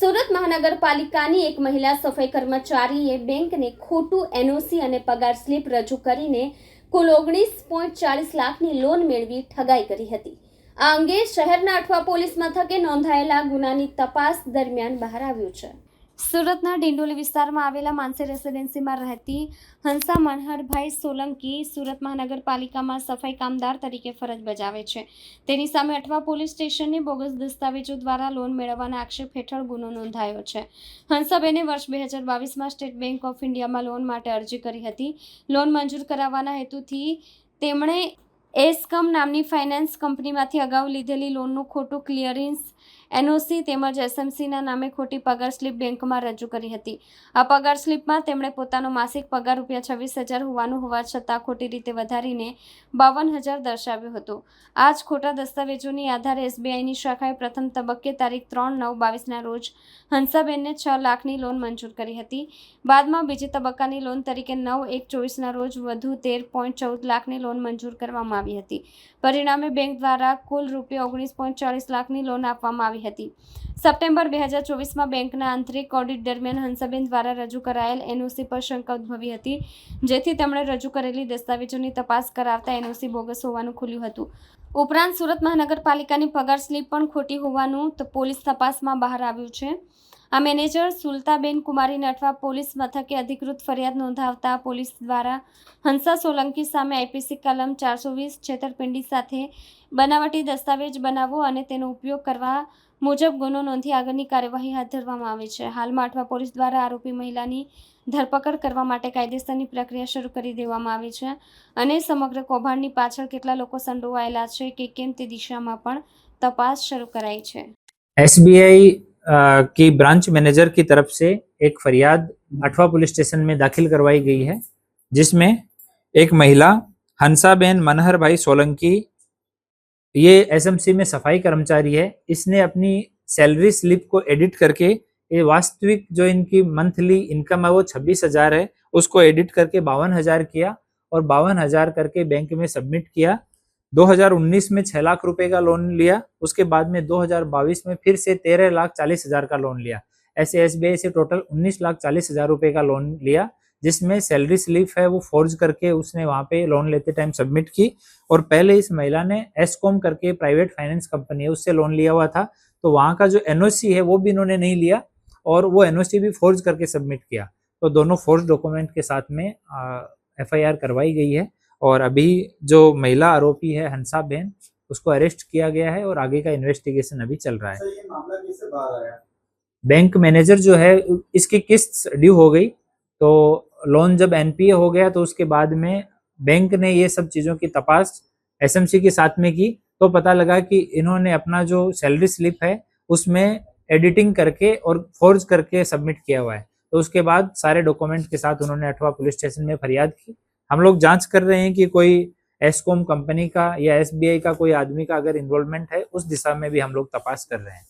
સુરત મહાનગરપાલિકાની એક મહિલા સફાઈ કર્મચારીએ બેંકને ખોટું એનઓસી અને પગાર સ્લીપ રજૂ કરીને કુલ ઓગણીસ પોઈન્ટ ચાલીસ લાખની લોન મેળવી ઠગાઈ કરી હતી. આ અંગે શહેરના અઠવા પોલીસ મથકે નોંધાયેલા ગુનાની તપાસ દરમિયાન બહાર આવ્યું છે. સુરતના ડિંડોલી વિસ્તારમાં આવેલા માનસી રેસિડેન્સીમાં રહેતી હંસા મનહરભાઈ સોલંકી સુરત મહાનગરપાલિકામાં સફાઈ કામદાર તરીકે ફરજ બજાવે છે. તેની સામે અઠવા પોલીસ સ્ટેશનની બોગસ દસ્તાવેજો દ્વારા લોન મેળવવાના આક્ષેપ હેઠળ ગુનો નોંધાયો છે. હંસાબેને વર્ષ બે હજાર બાવીસમાં સ્ટેટ બેંક ઓફ ઇન્ડિયામાં લોન માટે અરજી કરી હતી. લોન મંજૂર કરાવવાના હેતુથી તેમણે એસકમ નામની ફાઇનાન્સ કંપનીમાંથી અગાઉ લીધેલી લોનનું ખોટું ક્લિયરિન્સ એનઓસી તેમજ એસએમસીના નામે ખોટી પગાર સ્લીપ બેંકમાં રજૂ કરી હતી. આ પગાર સ્લીપમાં તેમણે પોતાનો માસિક પગાર રૂપિયા છવ્વીસ હજાર હોવાનું હોવા છતાં ખોટી રીતે વધારીને બાવન હજાર દર્શાવ્યો હતો. આ જ ખોટા દસ્તાવેજોની આધારે એસબીઆઈની શાખાએ પ્રથમ તબક્કે તારીખ ત્રણ નવ બાવીસના રોજ હંસાબેનને છ લાખની લોન મંજૂર કરી હતી. બાદમાં બીજી તબક્કાની લોન તરીકે નવ એક ચોવીસના રોજ વધુ તેર પોઈન્ટ ચૌદ લાખની લોન મંજૂર કરવામાં આવી હતી. પરિણામે બેંક દ્વારા કુલ રૂપિયા ઓગણીસ પોઈન્ટ ચાળીસ લાખની લોન આપવામાં આવી હતી. સપ્ટેમ્બર બે હજાર ચોવીસમાં બેંકના આંતરિક ઓડિટ દરમિયાન હંસાબેન દ્વારા રજૂ કરાયેલ એનઓસી પર શંકા ઉદ્ભવી હતી, જેથી તેમણે રજૂ કરેલી દસ્તાવેજોની તપાસ કરાવતા એનઓસી બોગસ હોવાનું ખુલ્યું હતું. ઉપરાંત સુરત મહાનગરપાલિકાની પગાર સ્લીપ પણ ખોટી હોવાનું પોલીસ તપાસમાં બહાર આવ્યું છે. આ મેનેજર સુલતાબેન કુમારીને અઠવા પોલીસ મથકે અધિકૃત ફરિયાદ નોંધાવતા પોલીસ દ્વારા હંસા સોલંકી સામે આઈપીસી કલમ ચારસો વીસ છેતરપિંડી સાથે બનાવટી દસ્તાવેજ બનાવવો અને તેનો ઉપયોગ કરવા મુજબ ગુનો નોંધી આગળની કાર્યવાહી હાથ ધરવામાં આવી છે હાલમાં અઠવા પોલીસ દ્વારા આરોપી મહિલાની ધરપકડ કરવા માટે કાયદેસરની પ્રક્રિયા શરૂ કરી દેવામાં આવી છે અને સમગ્ર કૌભાંડની પાછળ કેટલા લોકો સંડોવાયેલા છે કે કેમ તે દિશામાં પણ તપાસ શરૂ કરાઈ છે एसबीआई की ब्रांच मैनेजर की तरफ से एक फरियाद अठवा पुलिस स्टेशन में दाखिल करवाई गई है जिसमें एक महिला हंसाबेन मनहर भाई सोलंकी ये एसएमसी में सफ़ाई कर्मचारी है। इसने अपनी सैलरी स्लिप को एडिट करके ये वास्तविक जो इनकी मंथली इनकम है वो छब्बीस हज़ार है, उसको एडिट करके बावन हज़ार किया और बावन हज़ार करके बैंक में सबमिट किया। 2019 में छह लाख रुपए का लोन लिया, उसके बाद में 2022 में फिर से तेरह लाख चालीस हज़ार का लोन लिया। ऐसे एस से टोटल उन्नीस लाख चालीस हज़ार रुपए का लोन लिया। जिसमें सैलरी स्लिप है वो फोर्ज करके उसने वहाँ पे लोन लेते टाइम सबमिट की और पहले इस महिला ने एसकॉम करके प्राइवेट फाइनेंस कंपनी है उससे लोन लिया हुआ था। तो वहाँ का जो एनओसी है वो भी इन्होंने नहीं लिया और वो एनओसी भी फोर्ज करके सबमिट किया। तो दोनों फोर्ज डॉक्यूमेंट के साथ में एफआईआर करवाई गई है और अभी जो महिला आरोपी है हंसा बहन उसको अरेस्ट किया गया है और आगे का इन्वेस्टिगेशन अभी चल रहा है। बैंक मैनेजर जो है इसकी किस्त ड्यू हो गई। तो लोन जब एनपीए हो गया तो उसके बाद में बैंक ने ये सब चीज़ों की तपास एसएमसी के साथ में की तो पता लगा कि इन्होंने अपना जो सैलरी स्लिप है, उसमें एडिटिंग करके और फोर्ज करके सबमिट किया हुआ है। तो उसके बाद सारे डॉक्यूमेंट के साथ उन्होंने अठवा पुलिस स्टेशन में फरियाद की। हम लोग जाँच कर रहे हैं कि कोई एसकॉम कंपनी का या एसबीआई का कोई आदमी का अगर इन्वॉल्वमेंट है, उस दिशा में भी हम लोग तपास कर रहे हैं।